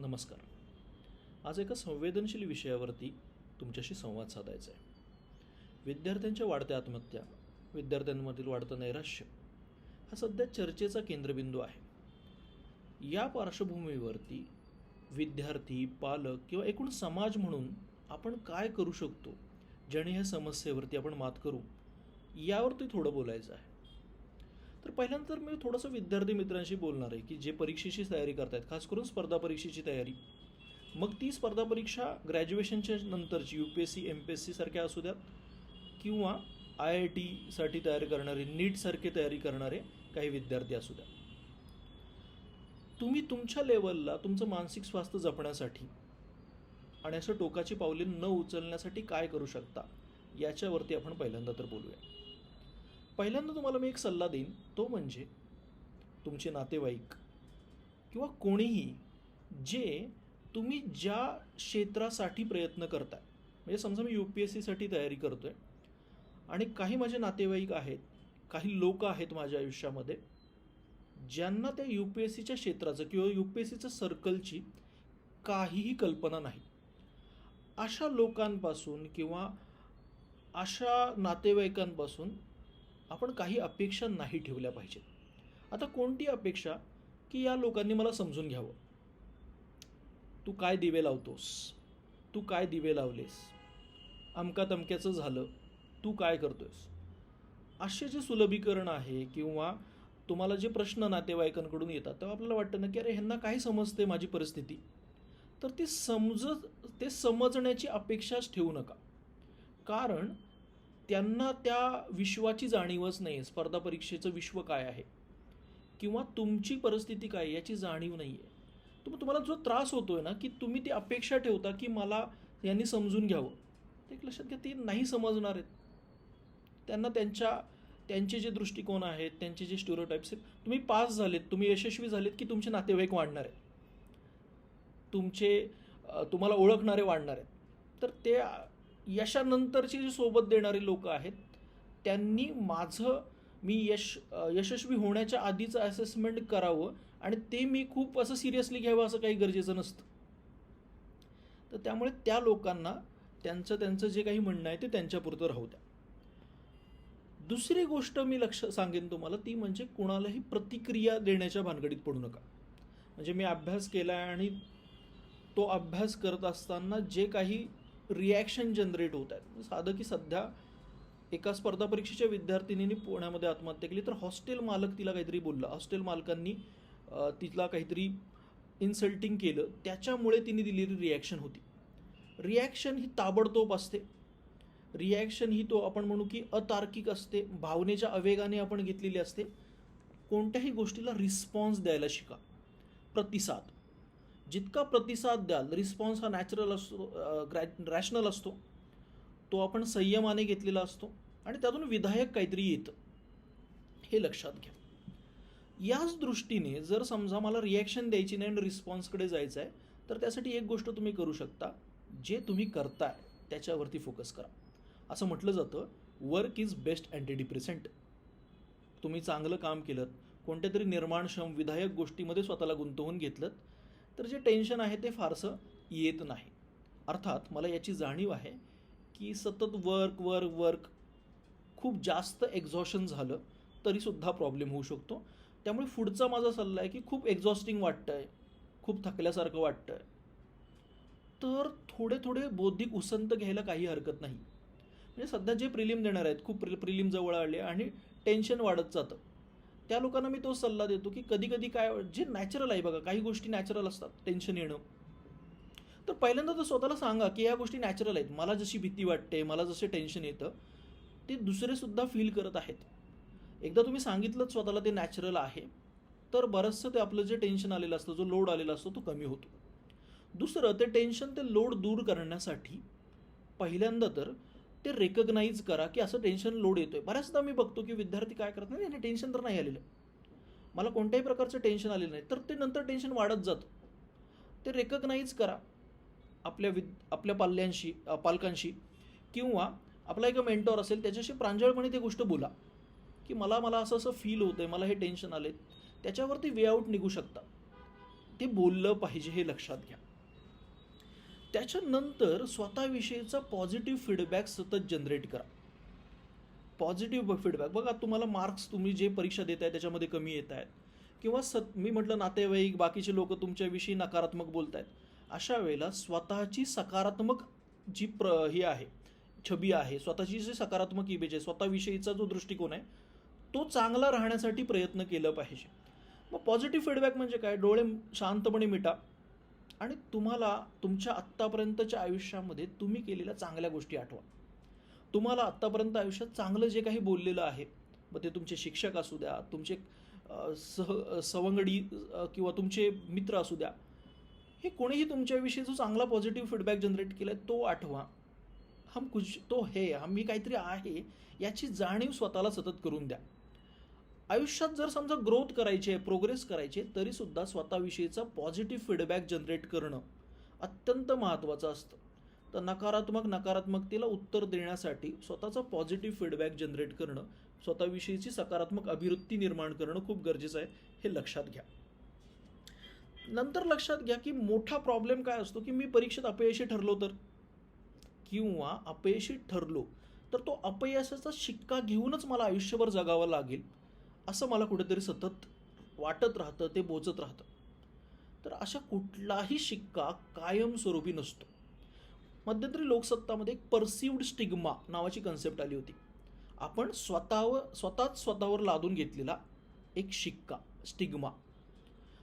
नमस्कार. आज एका संवेदनशील विषयावरती तुमच्याशी संवाद साधायचा आहे. विद्यार्थ्यांच्या वाढत्या आत्महत्या विद्यार्थ्यांमधील वाढतं नैराश्य हा सध्या चर्चेचा केंद्रबिंदू आहे. या पार्श्वभूमीवरती विद्यार्थी पालक किंवा एकूण समाज म्हणून आपण काय करू शकतो? ज्याने ह्या समस्येवरती आपण मात करू? यावरती थोडं बोलायचं आहे. तर पहिल्यांदा तर मी थोडंसं विद्यार्थी मित्रांशी बोलणार आहे की जे परीक्षेची तयारी करतायत खास करून स्पर्धा परीक्षेची तयारी. मग ती स्पर्धा परीक्षा ग्रॅज्युएशनच्या नंतरची U P S C M P S C सारख्या असू द्यात किंवा आय आय टीसाठी तयारी करणारे नीटसारखे तयारी करणारे काही विद्यार्थी असू द्या तुम्ही तुमच्या लेवलला तुमचं मानसिक स्वास्थ्य जपण्यासाठी आणि असं टोकाची पावले न उचलण्यासाठी काय करू शकता याच्यावरती आपण पहिल्यांदा तर बोलूया. पहिल्यांदा तुम्हाला मी एक सल्ला देईन तो म्हणजे तुमचे नातेवाईक किंवा कोणीही जे तुम्ही ज्या क्षेत्रासाठी प्रयत्न करताय म्हणजे समजा मी यू पी एस सीसाठी तयारी करतो आहे आणि काही माझे नातेवाईक आहेत काही लोक आहेत माझ्या आयुष्यामध्ये ज्यांना त्या यू पी एस सीच्या क्षेत्राचं किंवा यू पी एस सीच्या सर्कलची काहीही कल्पना नाही. अशा लोकांपासून किंवा अशा नातेवाईकांपासून आपण काही अपेक्षा नाही ठेवल्या पाहिजेत. आता कोणती अपेक्षा? की या लोकांनी मला समजून घ्यावं. तू काय दिवे लावतोस? तू काय दिवे लावलेस? अमका तमक्याचं झालं. तू काय करतोयस? असे जे सुलभीकरण आहे किंवा तुम्हाला जे प्रश्न नातेवाईकांकडून येतात तेव्हा आपल्याला वाटतं ना की अरे ह्यांना काय समजते माझी परिस्थिती. तर ते समजत ते समजण्याची अपेक्षाच ठेवू नका. कारण त्यांना त्या विश्वाची जाणीवच नाही आहे स्पर्धा परीक्षेचं विश्व काय आहे? किंवा तुमची परिस्थिती काय याची जाणीव नाही आहे तर तुम्हाला जो त्रास होतो आहे ना की तुम्ही ती अपेक्षा ठेवता की मला यांनी समजून घ्यावं. ते एक लक्षात घ्या ते नाही समजणार आहेत. त्यांना त्यांच्या त्यांचे जे दृष्टिकोन आहेत त्यांचे जे स्टिरोटाईप्स आहेत तुम्ही पास झालेत तुम्ही यशस्वी झालेत की तुमचे नातेवाईक वाढणार आहेत. तुमचे तुम्हाला ओळखणारे वाढणार आहेत. तर ते यशानंतरची जी सोबत देणारी लोक आहेत त्यांनी माझं मी यश यशस्वी होण्याच्या आधीचं असेसमेंट करावं आणि ते मी खूप असं सिरियसली घ्यावं असं काही गरजेचं नसतं. तर त्यामुळे त्या लोकांना त्यांचं त्यांचं जे काही म्हणणं आहे ते त्यांच्यापुरतं राहू द्या. दुसरी गोष्ट मी लक्ष सांगेन तुम्हाला ती म्हणजे कुणालाही प्रतिक्रिया देण्याच्या भानगडीत पडू नका. म्हणजे मी अभ्यास केला आहे आणि तो अभ्यास करत असताना जे काही रिॲक्शन जनरेट होत आहेत. म्हणजे साधं की सध्या एका स्पर्धा परीक्षेच्या विद्यार्थिनीने पुण्यामध्ये आत्महत्या केली तर हॉस्टेल मालक तिला काहीतरी बोलला. हॉस्टेल मालकांनी तिला काहीतरी इन्सल्टिंग केलं. त्याच्यामुळे तिने दिलेली रिॲक्शन होती. रिॲक्शन ही ताबडतोब असते. रिॲक्शन ही तो आपण म्हणू की अतार्किक असते. भावनेच्या आवेगाने आपण घेतलेली असते. कोणत्याही गोष्टीला रिस्पॉन्स द्यायला शिका. प्रतिसाद. जितका प्रतिसाद द्याल रिस्पॉन्स हा नॅचरल असतो ग्रॅ रॅशनल असतो तो आपण संयमाने घेतलेला असतो आणि त्यातून विधायक काहीतरी येतं. हे लक्षात घ्या. याच दृष्टीने जर समजा मला रिॲक्शन द्यायची नाही आणि रिस्पॉन्सकडे जायचं आहे तर त्यासाठी एक गोष्ट तुम्ही करू शकता. जे तुम्ही करताय त्याच्यावरती फोकस करा. असं म्हटलं जातं work is best antidepressant तुम्ही चांगलं काम केलं कोणत्या तरी निर्माणक्षम विधायक गोष्टीमध्ये स्वतःला गुंतवून घेतलं तर जे टेन्शन आहे ते फारसं येत नाही. अर्थात मला याची जाणीव आहे की सतत वर्क वर्क वर्क खूप जास्त एक्झॉशन झालं तरीसुद्धा प्रॉब्लेम होऊ शकतो. त्यामुळे पुढचा माझा सल्ला आहे की खूप एक्झॉस्टिंग वाटतं आहे खूप थकल्यासारखं वाटतं आहे तर थोडे थोडे बौद्धिक उसंत घ्यायला काही हरकत नाही. म्हणजे सध्या जे प्रिलिम देणार आहेत खूप प्रि प्रिलिम जवळ आले आणि टेन्शन वाढत जातं. त्या लोकांना मी तो सल्ला देतो की कधी कधी काय जे नॅचरल आहे बघा काही गोष्टी नॅचरल असतात टेन्शन येणं. तर पहिल्यांदा तर स्वतःला सांगा की या गोष्टी नॅचरल आहेत. मला जशी भीती वाटते मला जसे टेन्शन येतं ते दुसरेसुद्धा फील करत आहेत. एकदा तुम्ही सांगितलं स्वतःला ते नॅचरल आहे तर बरंचसं ते आपलं जे टेन्शन आलेलं असतं जो लोड आलेला असतो तो कमी होतो. दुसरं ते टेन्शन ते लोड दूर करण्यासाठी पहिल्यांदा तर ते रेकग्नाईज करा की असं टेन्शन लोड येतो आहे बऱ्याचदा मी बघतो की विद्यार्थी काय करत नाही टेन्शन तर नाही आलेलं. मला कोणत्याही प्रकारचं टेन्शन आलेलं नाही. तर ते नंतर टेन्शन वाढत जातं. ते रेकग्नाईज करा आपल्या विद आपल्या पाल्यांशी पालकांशी. किंवा आपला एक मेंटॉर असेल त्याच्याशी प्रांजळपणे ती गोष्ट बोला. की मला मला असं असं फील होतं आहे मला हे टेन्शन आले त्याच्यावरती वे आऊट निघू शकता. ते बोललं पाहिजे हे लक्षात घ्या. त्याच्यानंतर स्वतःविषयीचा पॉझिटिव्ह फीडबॅक सतत जनरेट करा. पॉझिटिव्ह फीडबॅक बघा तुम्हाला मार्क्स तुम्ही जे परीक्षा देत आहे त्याच्यामध्ये कमी येत आहेत किंवा सत मी म्हटलं नातेवाईक बाकीचे लोक तुमच्याविषयी नकारात्मक बोलत आहेत अशा वेळेला स्वतःची सकारात्मक जी प्र ही आहे छबी आहे स्वतःची जी सकारात्मक इमेज आहे स्वतःविषयीचा जो दृष्टिकोन आहे तो चांगला राहण्यासाठी प्रयत्न केलं पाहिजे. मग पॉझिटिव्ह फीडबॅक म्हणजे काय? डोळे शांतपणे मिटा. आणि तुम्हाला तुमच्या आत्तापर्यंतच्या आयुष्यामध्ये तुम्ही केलेल्या चांगल्या गोष्टी आठवा. तुम्हाला आत्तापर्यंत आयुष्यात चांगलं जे काही बोललेलं आहे मग ते तुमचे शिक्षक असू द्या तुमचे सह सवंगडी किंवा तुमचे मित्र असू द्या हे कोणीही तुमच्याविषयी जो चांगला पॉझिटिव्ह फीडबॅक जनरेट केला आहे तो आठवा. हम कुछ तो हे हम मी काहीतरी आहे याची जाणीव स्वतःला सतत करून द्या. आयुष्यात जर समजा ग्रोथ करायची आहे प्रोग्रेस करायची आहे तरीसुद्धा स्वतःविषयीचा पॉझिटिव्ह फीडबॅक जनरेट करणं अत्यंत महत्त्वाचं असतं. तर नकारात्मक नकारात्मकतेला उत्तर देण्यासाठी स्वतःचा पॉझिटिव्ह फीडबॅक जनरेट करणं स्वतःविषयीची सकारात्मक अभिवृत्ती निर्माण करणं खूप गरजेचं आहे हे लक्षात घ्या. नंतर लक्षात घ्या की मोठा प्रॉब्लेम काय असतो की मी परीक्षेत अपयशी ठरलो तर? किंवा अपयशी ठरलो तर तो अपयशाचा शिक्का घेऊनच मला आयुष्यभर जगावं लागेल. असं मला कुठेतरी सतत वाटत राहतं ते बोचत राहतं. तर अशा कुठलाही शिक्का कायमस्वरूपी नसतो. मध्यंतरी लोकसत्तामध्ये एक परसिव्ड स्टिग्मा नावाची कन्सेप्ट आली होती. आपण स्वतःवर स्वतःच स्वतःवर लादून घेतलेला एक शिक्का स्टिग्मा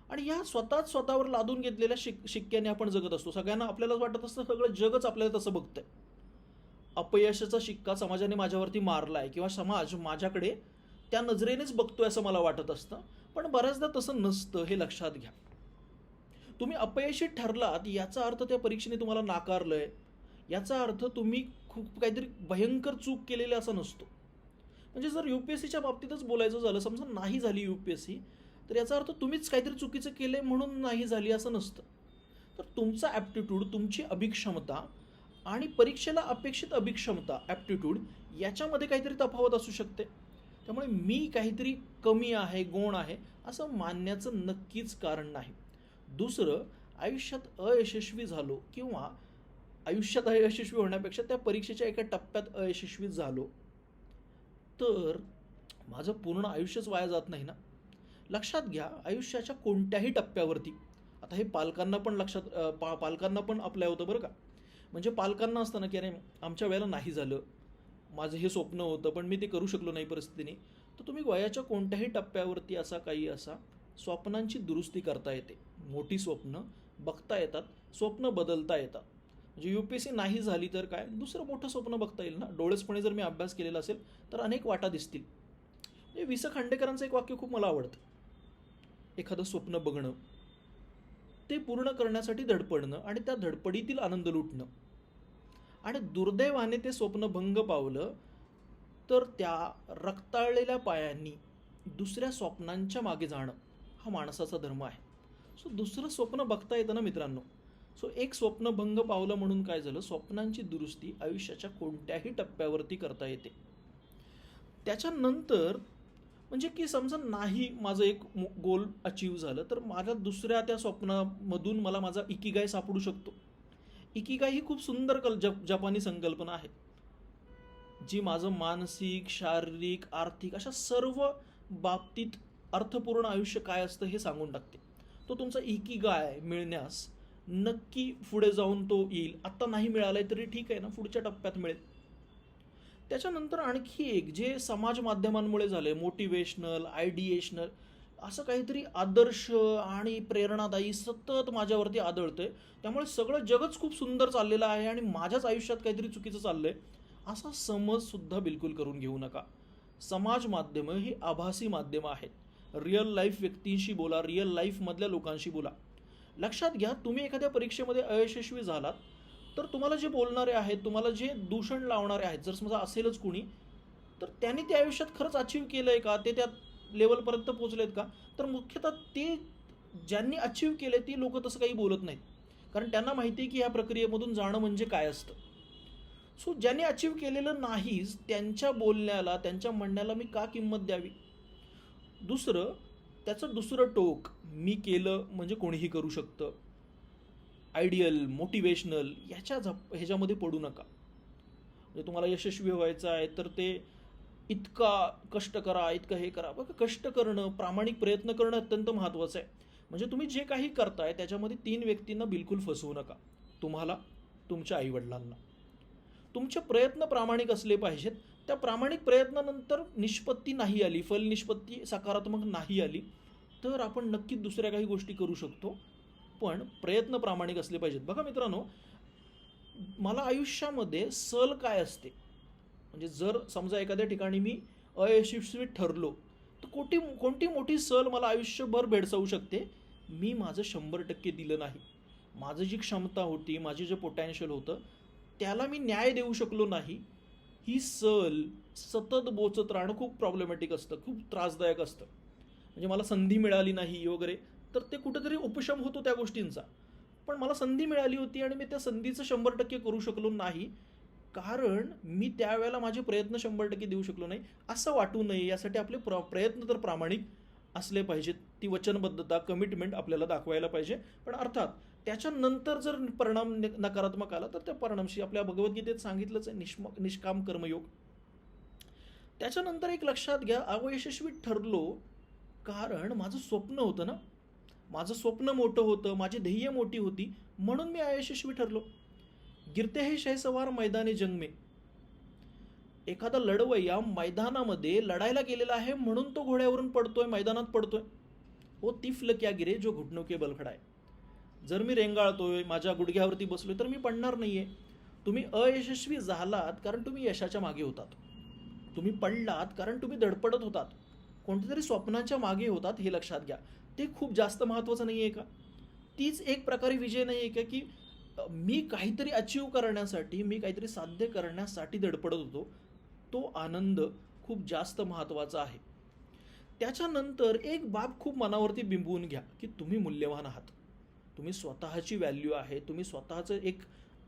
आणि या स्वतःच स्वतःवर लादून घेतलेल्या शिक शिक्क्याने आपण जगत असतो. सगळ्यांना आपल्यालाच वाटत असतं सगळं जगच आपल्याला तसं बघतंय. अपयशाचा शिक्का समाजाने माझ्यावरती मारला आहे किंवा समाज माझ्याकडे त्या नजरेनेच बघतोय असं मला वाटत असतं पण बऱ्याचदा तसं नसतं हे लक्षात घ्या. तुम्ही अपयशी ठरलात याचा अर्थ त्या परीक्षेने तुम्हाला नाकारलंय. याचा अर्थ तुम्ही खूप काहीतरी भयंकर चूक केलेली असा नसतो. म्हणजे जर यू पी एस सीच्या बाबतीतच बोलायचं झालं समजा नाही झाली यू पी एस सी तर याचा अर्थ तुम्हीच काहीतरी चुकीचं केलंय म्हणून नाही झाली असं नसतं. तर तुमचा ॲप्टिट्यूड तुमची अभिक्षमता आणि परीक्षेला अपेक्षित अभिक्षमता ॲप्टिट्यूड याच्यामध्ये काहीतरी तफावत असू शकते. त्यामुळे मी काहीतरी कमी आहे गोण आहे असं मानण्याचं नक्कीच कारण नाही. दुसरं आयुष्यात अयशस्वी झालो किंवा आयुष्यात अयशस्वी होण्यापेक्षा त्या परीक्षेच्या एका टप्प्यात अयशस्वी झालो तर माझं पूर्ण आयुष्यच वाया जात नाही ना? लक्षात घ्या आयुष्याच्या कोणत्याही टप्प्यावरती आता हे पालकांना पण लक्षात पा पालकांना पण आपल्या होतं बरं का? म्हणजे पालकांना असतं ना की अरे आमच्या वेळेला नाही झालं. माझं हे स्वप्न होतं पण मी ते करू शकलो नाही परिस्थितीने. तर तुम्ही वयाच्या कोणत्याही टप्प्यावरती असा काही असा स्वप्नांची दुरुस्ती करता येते. मोठी स्वप्न बघता येतात स्वप्न बदलता येतात. म्हणजे यू पी एस सी नाही झाली तर काय? दुसरं मोठं स्वप्न बघता येईल ना? डोळेसपणे जर मी अभ्यास केलेला असेल तर अनेक वाटा दिसतील. म्हणजे वि स खांडेकरांचं एक वाक्य खूप मला आवडतं. एखादं स्वप्न बघणं ते पूर्ण करण्यासाठी धडपडणं आणि त्या धडपडीतील आनंद लुटणं. आणि दुर्दैवाने ते स्वप्न भंग पावलं तर त्या रक्ताळलेल्या पायांनी दुसऱ्या स्वप्नांच्या मागे जाणं हा माणसाचा धर्म आहे. सो दुसरं स्वप्न बघता येतं ना मित्रांनो? सो एक स्वप्न भंग पावलं म्हणून काय झालं? स्वप्नांची दुरुस्ती आयुष्याच्या कोणत्याही टप्प्यावरती करता येते. त्याच्यानंतर म्हणजे की समजा नाही माझं एक गोल अचीव झालं तर माझ्या दुसऱ्या त्या स्वप्नामधून मला माझा इकिगाय सापडू शकतो. इकिगाय ही खूप सुंदर कल जप जपानी संकल्पना आहे. जी माझं मानसिक शारीरिक आर्थिक अशा सर्व बाबतीत अर्थपूर्ण आयुष्य काय असतं हे सांगून टाकते. तो तुमचा इकिगाय मिळण्यास नक्की पुढे जाऊन तो येईल. आत्ता नाही मिळालाय तरी ठीक आहे ना पुढच्या टप्प्यात मिळेल. त्याच्यानंतर आणखी एक जे समाज माध्यमांमुळे झालंय मोटिवेशनल आयडिएशनल असं काहीतरी आदर्श आणि प्रेरणादायी सतत माझ्यावरती आदळतंय. त्यामुळे सगळं जगच खूप सुंदर चाललेलं आहे आणि माझ्याच आयुष्यात काहीतरी चुकीचं चाललंय असा समजसुद्धा बिलकुल करून घेऊ नका. समाज माध्यमं ही आभासी माध्यमं आहेत. रिअल लाईफ व्यक्तींशी बोला रिअल लाईफमधल्या लोकांशी बोला. लक्षात घ्या तुम्ही एखाद्या परीक्षेमध्ये अयशस्वी झालात तर तुम्हाला जे बोलणारे आहेत तुम्हाला जे दूषण लावणारे आहेत जर समजा असेलच कुणी तर त्यांनी ते आयुष्यात खरंच अचीव केलं आहे का? ते त्या लेवलपर्यंत पोहोचलेत का? तर मुख्यतः ते ज्यांनी अचीव केले ती लोक तसं काही बोलत नाहीत. कारण त्यांना माहिती आहे की ह्या प्रक्रियेमधून जाणं म्हणजे काय असतं. सो ज्यांनी अचीव केलेलं नाहीच त्यांच्या बोलण्याला त्यांच्या म्हणण्याला मी का किंमत द्यावी? दुसरं त्याचं दुसरं टोक मी केलं म्हणजे कोणीही करू शकतं. आयडियल मोटिवेशनल याच्या झप ह्याच्यामध्ये पडू नका. म्हणजे तुम्हाला यशस्वी व्हायचं आहे तर ते इतका कष्ट करा इतकं हे करा. बघा कष्ट करणं प्रामाणिक प्रयत्न करणं अत्यंत महत्त्वाचं आहे. म्हणजे तुम्ही जे काही करताय त्याच्यामध्ये तीन व्यक्तींना बिलकुल फसवू नका. तुम्हाला तुमच्या आईवडिलांना. तुमचे प्रयत्न प्रामाणिक असले पाहिजेत. त्या प्रामाणिक प्रयत्नानंतर निष्पत्ती नाही आली फल निष्पत्ती सकारात्मक नाही आली तर आपण नक्कीच दुसऱ्या काही गोष्टी करू शकतो. पण प्रयत्न प्रामाणिक असले पाहिजेत. बघा मित्रांनो मला आयुष्यामध्ये सल काय असते? म्हणजे जर समजा एखाद्या ठिकाणी मी अयशस्वी ठरलो तर कोटी कोणती मोठी सल मला आयुष्यभर भेडसावू शकते? मी माझं शंभर टक्के दिलं नाही. माझं जी क्षमता होती माझे जे पोटॅन्शियल होतं त्याला मी न्याय देऊ शकलो नाही. ही सल सतत बोचत राहणं खूप प्रॉब्लेमॅटिक असतं खूप त्रासदायक असतं. म्हणजे मला संधी मिळाली नाही वगैरे तर ते कुठेतरी उपशम होतो त्या गोष्टींचा. पण मला संधी मिळाली होती आणि मी त्या संधीचं शंभर टक्के करू शकलो नाही कारण मी त्यावेळेला माझे प्रयत्न शंभर टक्के देऊ शकलो नाही असं वाटू नये यासाठी आपले प्र प्रयत्न तर प्रामाणिक असले पाहिजेत. ती वचनबद्धता कमिटमेंट आपल्याला दाखवायला पाहिजे. पण अर्थात त्याच्यानंतर जर परिणाम नकारात्मक आला तर त्या परिणामशी आपल्या भगवद्गीतेत सांगितलंच आहे निष्म निष्काम कर्मयोग. त्याच्यानंतर एक लक्षात घ्या अवयशस्वी ठरलो कारण माझं स्वप्न होतं ना. माझं स्वप्न मोठं होतं माझी ध्येय मोठी होती म्हणून मी अयशस्वी ठरलो. गिरते हे शहसवार मैदानी जंग में एखादा लढवय्या मैदानामध्ये लढायला गेलेला आहे म्हणून तो घोड्यावरून पडतोय मैदानात पडतोय. हो तिफल क्या गिरे जो घुटणुके के आहे. जर मी रेंगाळतोय माझ्या गुडघ्यावरती बसलोय तर मी पडणार नाहीये. तुम्ही अयशस्वी झालात कारण तुम्ही यशाच्या मागे होतात. तुम्ही पडलात कारण तुम्ही धडपडत होतात. कोणत्या तरी स्वप्नाच्या मागे होतात हे लक्षात घ्या. ते खूप जास्त महत्त्वाचं नाही आहे का? तीच एक प्रकारे विजय नाही आहे का की मी काहीतरी अचीव करण्यासाठी मी काहीतरी साध्य करण्यासाठी धडपडत होतो. तो आनंद खूप जास्त महत्त्वाचा आहे. त्याच्यानंतर एक बाब खूप मनावरती बिंबवून घ्या की तुम्ही मूल्यवान आहात. तुम्ही स्वतःची व्हॅल्यू आहे तुम्ही स्वतःचं एक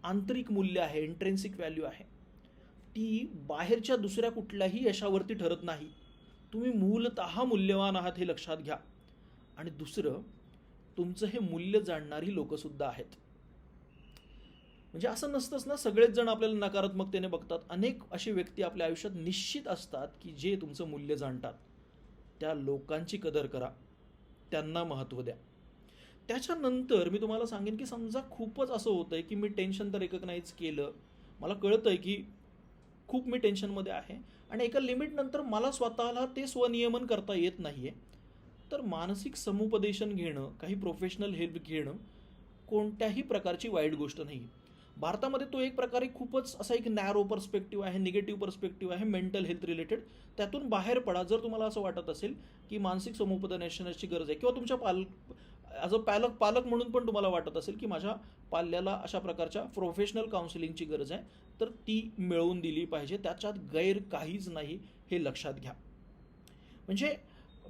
आंतरिक मूल्य आहे इंट्रेन्सिक व्हॅल्यू आहे. ती बाहेरच्या दुसऱ्या कुठल्याही यशावरती ठरत नाही. तुम्ही मूलतः मूल्यवान आहात हे लक्षात घ्या. आणि दुसरं तुमचं हे मूल्य जाणणारी लोकंसुद्धा आहेत. म्हणजे असं नसतंच ना सगळेच जण आपल्याला नकारात्मकतेने बघतात. अनेक अशी व्यक्ती आपल्या आयुष्यात निश्चित असतात की जे तुमचं मूल्य जाणतात. त्या लोकांची कदर करा. त्यांना महत्त्व द्या. त्याच्यानंतर मी तुम्हाला सांगेन की समजा खूपच असं होतं आहे की मी टेन्शन तर रेकग्नाईज केलं. मला कळतं आहे की खूप मी टेन्शनमध्ये आहे आणि एका लिमिटनंतर मला स्वतःला ते स्वनियमन करता येत नाही आहे तर मानसिक समुपदेशन घेणं काही प्रोफेशनल हेल्प घेणं कोणत्याही प्रकारची वाईट गोष्ट नाही भारतामध्ये तो एक प्रकारे खूपच असा एक नॅरो पर्स्पेक्टिव्ह आहे निगेटिव्ह पर्स्पेक्टिव्ह आहे मेंटल हेल्थ रिलेटेड त्यातून बाहेर पडा. जर तुम्हाला असं वाटत असेल की मानसिक समुपदनेशनाची गरज आहे किंवा तुमच्या पाल ॲज अ पालक पालक म्हणून पण तुम्हाला वाटत असेल की माझ्या पाल्याला अशा प्रकारच्या प्रोफेशनल काउन्सिलिंगची गरज आहे तर ती मिळवून दिली पाहिजे. त्याच्यात गैर काहीच नाही हे लक्षात घ्या. म्हणजे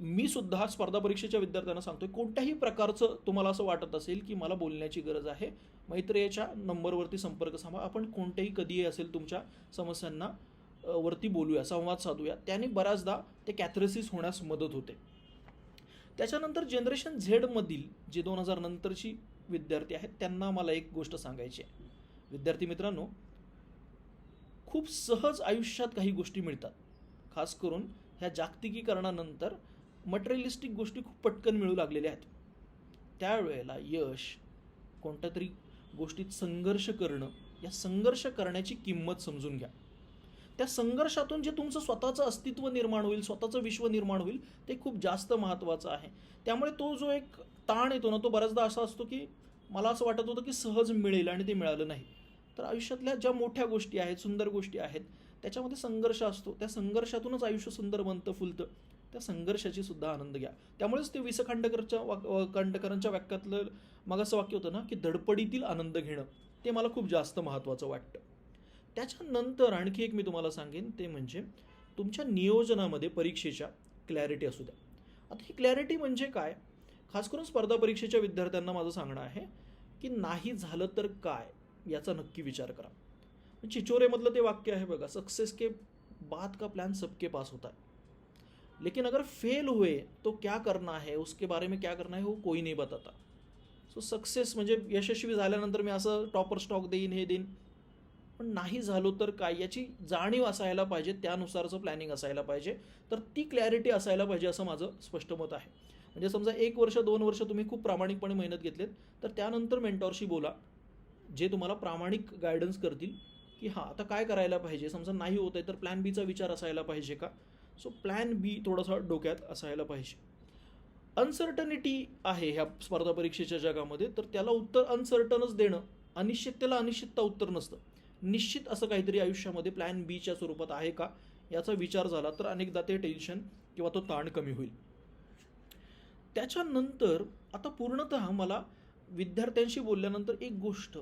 मी सुद्धा स्पर्धा परीक्षेच्या विद्यार्थ्यांना सांगतोय कोणत्याही प्रकारचं तुम्हाला असं वाटत असेल की मला बोलण्याची गरज आहे मैत्रेयाच्या नंबरवरती संपर्क साधा. आपण कोणत्याही कधीही असेल तुमच्या समस्यांना वरती बोलूया संवाद साधूया. त्याने बऱ्याचदा ते कॅथरेसिस होण्यास मदत होते. त्याच्यानंतर जनरेशन झेडमधील जे दोन हजार नंतरची विद्यार्थी आहेत त्यांना मला एक गोष्ट सांगायची आहे. विद्यार्थी मित्रांनो खूप सहज आयुष्यात काही गोष्टी मिळतात. खास करून ह्या जागतिकीकरणानंतर मटेरियलिस्टिक गोष्टी खूप पटकन मिळू लागलेल्या आहेत. त्यावेळेला यश कोणत्या तरी गोष्टीत संघर्ष करणं या संघर्ष करण्याची किंमत समजून घ्या. त्या संघर्षातून जे तुमचं स्वतःचं अस्तित्व निर्माण होईल स्वतःचं विश्व निर्माण होईल ते खूप जास्त महत्त्वाचं आहे. त्यामुळे तो जो एक ताण येतो ना तो बऱ्याचदा असा असतो की मला असं वाटत होतं की सहज मिळेल आणि ते मिळालं नाही. तर आयुष्यातल्या ज्या मोठ्या गोष्टी आहेत सुंदर गोष्टी आहेत त्याच्यामध्ये संघर्ष असतो. त्या संघर्षातूनच आयुष्य सुंदर बनतं फुलतं. त्या संघर्षाची सुद्धा आनंद घ्या. त्यामुळेच ते विस खांडेकरच्या वाक खांडेकरांच्या वाक्यातलं मग असं वाक्य होतं ना की धडपडीतील आनंद घेणं ते मला खूप जास्त महत्त्वाचं वाटतं. त्याच्यानंतर आणखी एक मी तुम्हाला सांगेन ते म्हणजे तुमच्या नियोजनामध्ये परीक्षेच्या क्लॅरिटी असू द्या. आता ही क्लॅरिटी म्हणजे काय? खास करून स्पर्धा परीक्षेच्या विद्यार्थ्यांना माझं सांगणं आहे की नाही झालं तर काय? याचा नक्की विचार करा. चिचोरेमधलं ते वाक्य आहे बघा सक्सेस के बाद का प्लॅन सबके पास होता है. लेकिन अगर फेल हुए तो क्या करना है? उसके बारे में क्या करना है वो कोई नहीं बताता। सो सक्सेस म्हणजे यशस्वी झाल्यानंतर मी असं टॉपर स्टॉक देईन हे देईन. पण नाही झालो तर काय? याची जाणीव असायला पाहिजे त्यानुसारचं प्लॅनिंग असायला पाहिजे. तर ती क्लॅरिटी असायला पाहिजे असं माझं स्पष्ट मत आहे. म्हणजे समजा एक वर्ष दोन वर्ष तुम्ही खूप प्रामाणिकपणे मेहनत घेतलीत तर त्यानंतर मेंटॉरशी बोला जे तुम्हाला प्रामाणिक गायडन्स करतील की हां आता काय करायला पाहिजे? समजा नाही होत आहे तर प्लॅन बीचा विचार असायला पाहिजे का? सो प्लॅन बी थोडासा डोक्यात असायला पाहिजे. अनसर्टनिटी आहे ह्या स्पर्धा परीक्षेच्या जगामध्ये तर त्याला उत्तर अनसर्टनच देणं अनिश्चिततेला अनिश्चितता उत्तर नसतं. निश्चित असं काहीतरी आयुष्यामध्ये प्लॅन बीच्या स्वरूपात आहे का? याचा विचार झाला तर अनेकदा ते टेन्शन किंवा तो ताण कमी होईल. त्याच्यानंतर आता पूर्णतः मला विद्यार्थ्यांशी बोलल्यानंतर एक गोष्ट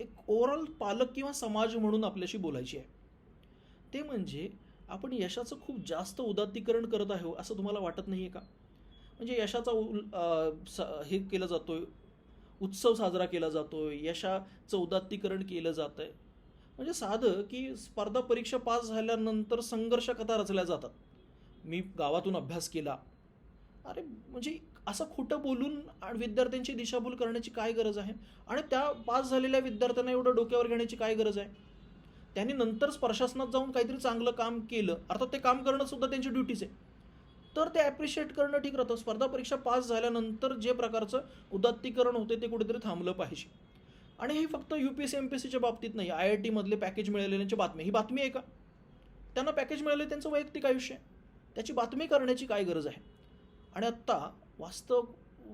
एक ओव्हरऑल पालक किंवा समाज म्हणून आपल्याशी बोलायची आहे. ते म्हणजे आपण यशाचं खूप जास्त उदात्तीकरण करत आहो असं तुम्हाला वाटत नाही आहे का? म्हणजे यशाचा उल स- हे केलं जातोय उत्सव साजरा केला जातोय यशाचं उदात्तीकरण केलं जातं आहे म्हणजे साधं की स्पर्धा परीक्षा पास झाल्यानंतर संघर्ष कथा रचल्या जातात. मी गावातून अभ्यास केला. अरे म्हणजे असं खोटं बोलून आणि विद्यार्थ्यांची दिशाभूल करण्याची काय गरज आहे? आणि त्या पास झालेल्या विद्यार्थ्यांना एवढं डोक्यावर घेण्याची काय गरज आहे? त्यांनी नंतर प्रशासनात जाऊन काहीतरी चांगलं काम केलं. अर्थात ते काम करणं सुद्धा त्यांची ड्युटीज आहे. तर ते ॲप्रिशिएट करणं ठीक राहतं. स्पर्धा परीक्षा पास झाल्यानंतर जे प्रकारचं उदात्तीकरण होते ते कुठेतरी थांबलं पाहिजे. आणि हे फक्त U P S C M P सीच्या बाबतीत नाही. आय आय टीमधले पॅकेज मिळालेल्यांची बातमी. ही बातमी आहे का? त्यांना पॅकेज मिळाले त्यांचं वैयक्तिक आयुष्य आहे. त्याची बातमी करण्याची काय गरज आहे? आणि आत्ता वास्तव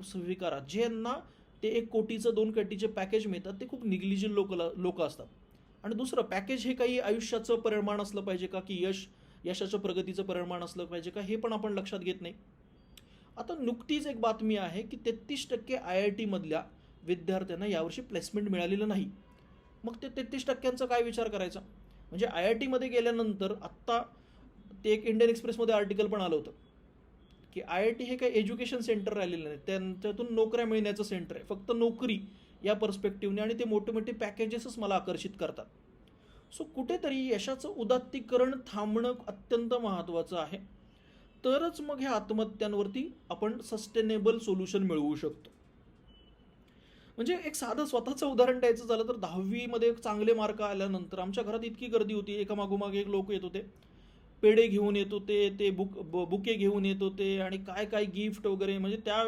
स्वीकारा. ज्यांना ते एक कोटीचं दोन कोटीचे पॅकेज मिळतात ते खूप निग्लिजिल लोक लोक असतात. आणि दुसरं पॅकेज हे काही आयुष्याचं परिमाण असलं पाहिजे का? की यश यशाचं प्रगतीचं परिमाण असलं पाहिजे का? हे पण आपण लक्षात घेत नाही. आता नुकतीच एक बातमी आहे की तेहतीस टक्के आय आय टीमधल्या विद्यार्थ्यांना यावर्षी प्लेसमेंट मिळालेलं नाही. मग ते तेहतीस टक्क्यांचा काय विचार करायचा? म्हणजे आय आय टीमध्ये गेल्यानंतर आत्ता ते एक इंडियन एक्सप्रेसमध्ये आर्टिकल पण आलं होतं की आय आय टी हे काही एज्युकेशन सेंटर राहिलेलं नाही. त्यांच्यातून नोकऱ्या मिळण्याचं सेंटर आहे. फक्त नोकरी या पर्स्पेक्टिव्हने आणि ते मोठे मोठे पॅकेजेसच मला आकर्षित करतात. सो कुठेतरी यशाचं उदात्तीकरण थांबणं अत्यंत महत्त्वाचं आहे. तरच मग ह्या आत्महत्यांवरती आपण सस्टेनेबल सोल्युशन मिळवू शकतो. म्हणजे एक साधं स्वतःचं उदाहरण द्यायचं झालं तर दहावीमध्ये चांगले मार्क आल्यानंतर आमच्या घरात इतकी गर्दी होती. एका मागोमागे एक लोक येत होते. पेढे घेऊन येत होते ते बुक ब- बुके घेऊन येत होते आणि काय काय गिफ्ट वगैरे. म्हणजे त्या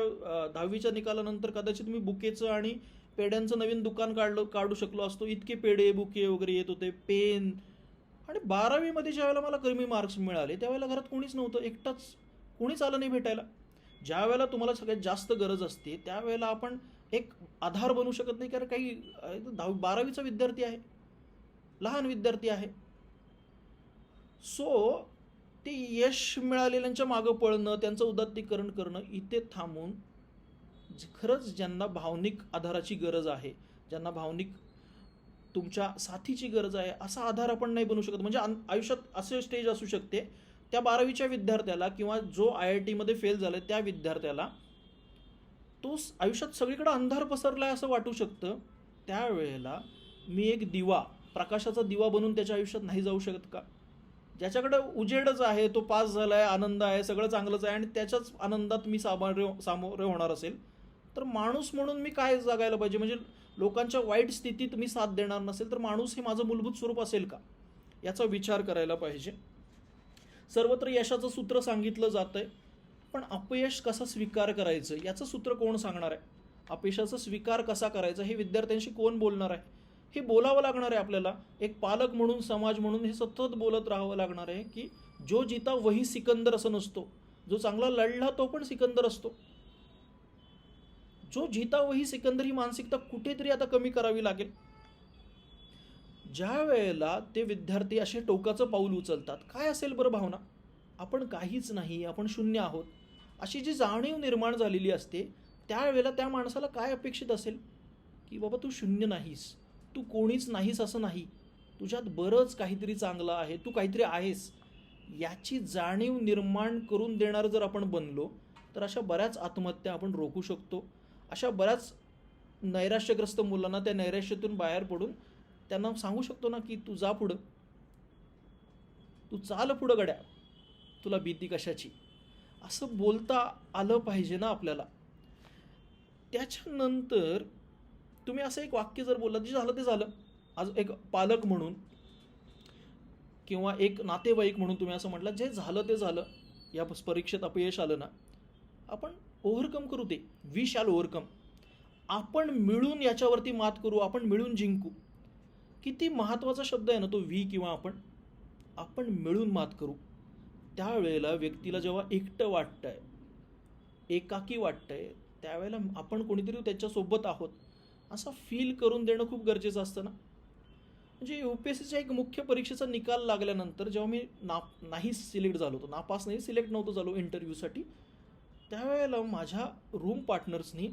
दहावीच्या निकालानंतर कदाचित मी बुकेचं आणि पेड्यांचं नवीन दुकान काढलं काढू शकलो असतो. इतके पेढे बुके वगैरे येत होते पेन. आणि बारावीमध्ये ज्या वेळेला मला कमी मार्क्स मिळाले त्यावेळेला घरात कोणीच नव्हतं. एकटाच कोणीच आलं नाही भेटायला. ज्या वेळेला तुम्हाला सगळ्यात जास्त गरज असते त्यावेळेला आपण एक आधार बनू शकत नाही कारण काही दहा दहावी बारावीचा विद्यार्थी आहे. लहान विद्यार्थी आहे. सो ते यश मिळालेल्यांच्या मागं पळणं त्यांचं उदात्तीकरण करणं इथे थांबून खरंच ज्यांना भावनिक आधाराची गरज आहे ज्यांना भावनिक तुमच्या साथीची गरज आहे असा आधार आपण नाही बनू शकत. म्हणजे आयुष्यात असे स्टेज असू शकते त्या बारावीच्या विद्यार्थ्याला किंवा जो आय आय टीमध्ये फेल झाला त्या विद्यार्थ्याला तो आयुष्यात सगळीकडे अंधार पसरला आहे असं वाटू शकतं. त्यावेळेला मी एक दिवा प्रकाशाचा दिवा बनून त्याच्या आयुष्यात नाही जाऊ शकत का? ज्याच्याकडे उजेडच आहे तो पास झाला आहे आनंद आहे सगळं चांगलंच आहे आणि त्याच्याच आनंदात मी सामोरे सामोरे होणार असेल. तर माणूस म्हणून मी काय जगायला पाहिजे? म्हणजे लोकांच्या वाईट स्थितीत मी साथ देणार नसेल तर माणूस हे माझं मूलभूत स्वरूप असेल का? याचा विचार करायला पाहिजे. सर्वत्र यशाचं सूत्र सांगितलं जातं आहे पण अपयश कसा स्वीकार करायचं? याचं सूत्र कोण सांगणार आहे? अपयशाचा स्वीकार कसा करायचा? हे विद्यार्थ्यांशी कोण बोलणार आहे? हे बोलावं लागणार आहे आपल्याला. एक पालक म्हणून समाज म्हणून हे सतत बोलत राहावं लागणार आहे की जो जिता वही सिकंदर असं नसतो. जो चांगला लढला तो पण सिकंदर असतो. जो जिता वही सिकंदर ही मानसिकता कुठेतरी आता कमी करावी लागेल. ज्या वेळेला ते विद्यार्थी असे टोकाचं पाऊल उचलतात काय असेल बरं भावना? आपण काहीच नाही आपण शून्य आहोत. अशी जी जाणीव निर्माण झालेली असते त्यावेळेला त्या माणसाला काय अपेक्षित असेल? की बाबा तू शून्य नाहीस तू कोणीच नाहीस असं नाही तुझ्यात बरंच काहीतरी चांगलं आहे तू काहीतरी आहेस. याची जाणीव निर्माण करून देणारं जर आपण बनलो तर अशा बऱ्याच आत्महत्या आपण रोखू शकतो. अशा बऱ्याच नैराश्यग्रस्त मुलांना त्या नैराश्यातून बाहेर पडून त्यांना सांगू शकतो ना की तू जा पुढं. तू चाल पुढं गड्या. तुला भीती कशाची? असं बोलता आलं पाहिजे ना आपल्याला. त्याच्यानंतर तुम्ही असं एक वाक्य जर बोललात जे झालं ते झालं. आज एक पालक म्हणून किंवा एक नातेवाईक म्हणून तुम्ही असं म्हटलं जे झालं ते झालं. या परीक्षेत अपयश आलं ना. आपण ओव्हरकम करू ते वी शॅल ओव्हरकम आपण मिळून याच्यावरती मात करू आपण मिळून जिंकू. किती महत्त्वाचा शब्द आहे ना तो वी किंवा आपण. आपण मिळून मात करू. त्यावेळेला व्यक्तीला जेव्हा एकटं वाटतं आहे एकाकी वाटतं आहे त्यावेळेला आपण कोणीतरी त्याच्यासोबत आहोत. असं फील करून देणं खूप गरजेचं असतं ना. म्हणजे यू पी एस सीच्या एक मुख्य परीक्षेचा निकाल लागल्यानंतर जेव्हा मी ना नाही सिलेक्ट झालो होतो नापास नाही सिलेक्ट नव्हतं झालो इंटरव्ह्यूसाठी त्यावेळेला माझ्या रूम पार्टनर्सनी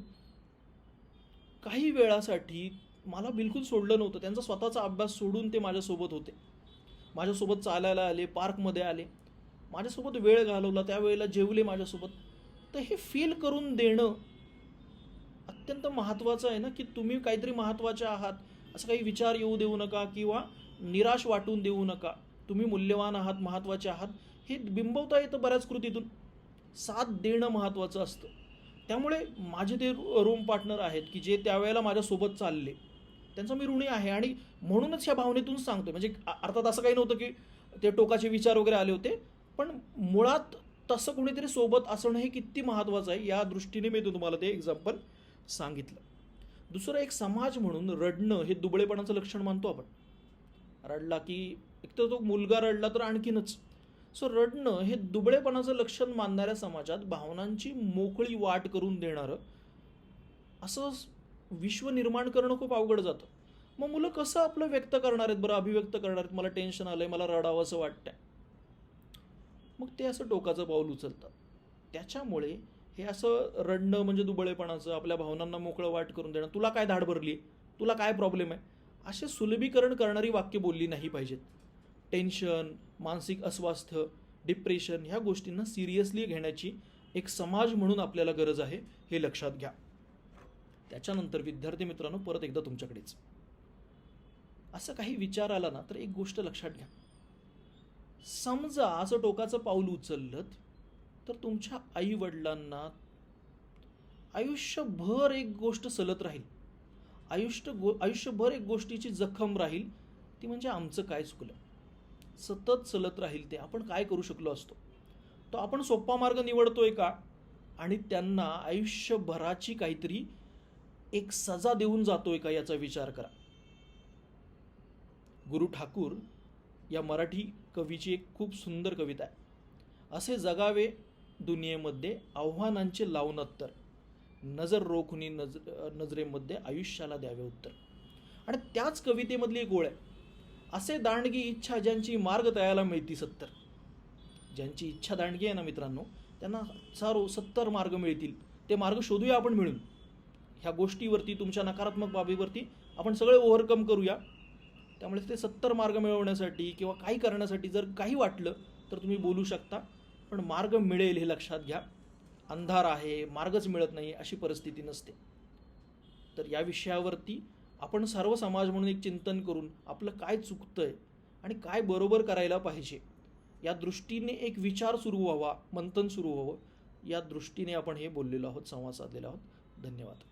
काही वेळासाठी मला बिलकुल सोडलं नव्हतं. त्यांचा स्वतःचा अभ्यास सोडून ते माझ्यासोबत होते. माझ्यासोबत चालायला आले पार्कमध्ये आले. माझ्यासोबत वेळ घालवला त्यावेळेला जेवले माझ्यासोबत. तर हे फील करून देणं अत्यंत महत्त्वाचं आहे ना की तुम्ही काहीतरी महत्त्वाचे आहात. असं काही विचार येऊ देऊ नका किंवा निराश वाटून देऊ नका. तुम्ही मूल्यवान आहात महत्त्वाचे आहात. हे बिंबवता येतं बऱ्याच कृतीतून. साथ देणं महत्त्वाचं असतं. त्यामुळे माझे ते रूम पार्टनर आहेत की जे त्यावेळेला माझ्यासोबत चालले त्यांचा मी ऋणी आहे आणि म्हणूनच ह्या भावनेतून सांगतोय. म्हणजे अर्थात असं काही नव्हतं की ते टोकाचे विचार वगैरे आले होते पण मुळात तसं कोणीतरी सोबत असणं हे किती महत्त्वाचं आहे या दृष्टीने मी तुम्हाला ते एक्झाम्पल सांगितलं. दुसरं एक समाज म्हणून रडणं हे दुबळेपणाचं लक्षण मानतो आपण. रडला की एक तर तो मुलगा रडला तर आणखीनच सो रडणं हे दुबळेपणाचं लक्षण मानणाऱ्या समाजात भावनांची मोकळी वाट करून देणारं असं विश्व निर्माण करणं खूप अवघड जातं. मग मुलं कसं आपलं व्यक्त करणार आहेत? बरं अभिव्यक्त करणार आहेत? मला टेन्शन आलंय मला रडावं असं वाटतंय. मग ते असं टोकाचं पाऊल उचलतात. त्याच्यामुळे हे असं रडणं म्हणजे दुबळेपणाचं आपल्या भावनांना मोकळं वाट करून देणं तुला काय धाड भरली तुला काय प्रॉब्लेम आहे? असे सुलभीकरण करणारी वाक्य बोलली नाही पाहिजेत. टेन्शन मानसिक अस्वास्थ्य डिप्रेशन ह्या गोष्टींना सिरियसली घेण्याची एक समाज म्हणून आपल्याला गरज आहे हे लक्षात घ्या. त्याच्यानंतर विद्यार्थी मित्रांनो परत एकदा तुमच्याकडेच. असं काही विचार आला ना तर एक गोष्ट लक्षात घ्या. समजा असं टोकाचं पाऊल उचललं तर तुमच्या आई वडिलांना आयुष्यभर एक गोष्ट सलत राहील. आयुष्य गो आयुष्यभर एक गोष्टीची जखम राहील. ती म्हणजे आमचं काय चुकलं? सतत चलत राहील ते. आपण काय करू शकलो असतो? तो आपण सोपा मार्ग निवडतोय का? आणि त्यांना आयुष्यभराची काहीतरी एक सजा देऊन जातोय का याचा विचार करा. गुरु ठाकूर या मराठी कवीची एक खूप सुंदर कविता आहे. असे जगावे दुनियेमध्ये आव्हानांचे लावून उत्तर नजर रोखुनी नज नजरेमध्ये आयुष्याला द्यावे उत्तर. आणि त्याच कवितेमधली एक ओळ आहे. असे दांडगी इच्छा ज्यांची मार्ग तयाला मिळती सत्तर. ज्यांची इच्छा दांडगी आहे ना मित्रांनो त्यांना सारो सत्तर मार्ग मिळतील. ते मार्ग शोधूया आपण मिळून. ह्या गोष्टीवरती तुमच्या नकारात्मक बाबीवरती आपण सगळे ओव्हरकम करूया. त्यामुळे ते सत्तर मार्ग मिळवण्यासाठी किंवा काही करण्यासाठी जर काही वाटलं तर तुम्ही बोलू शकता. पण मार्ग मिळेल हे लक्षात घ्या. अंधार आहे मार्गच मिळत नाही अशी परिस्थिती नसते. तर या विषयावरती आपण सर्व समाज म्हणून एक चिंतन करून आपलं काय चुकतं आहे आणि काय बरोबर करायला पाहिजे या दृष्टीने एक विचार सुरू व्हावा मंथन सुरू व्हावं या दृष्टीने आपण हे बोललेलो आहोत संवाद साधलेला आहोत. धन्यवाद.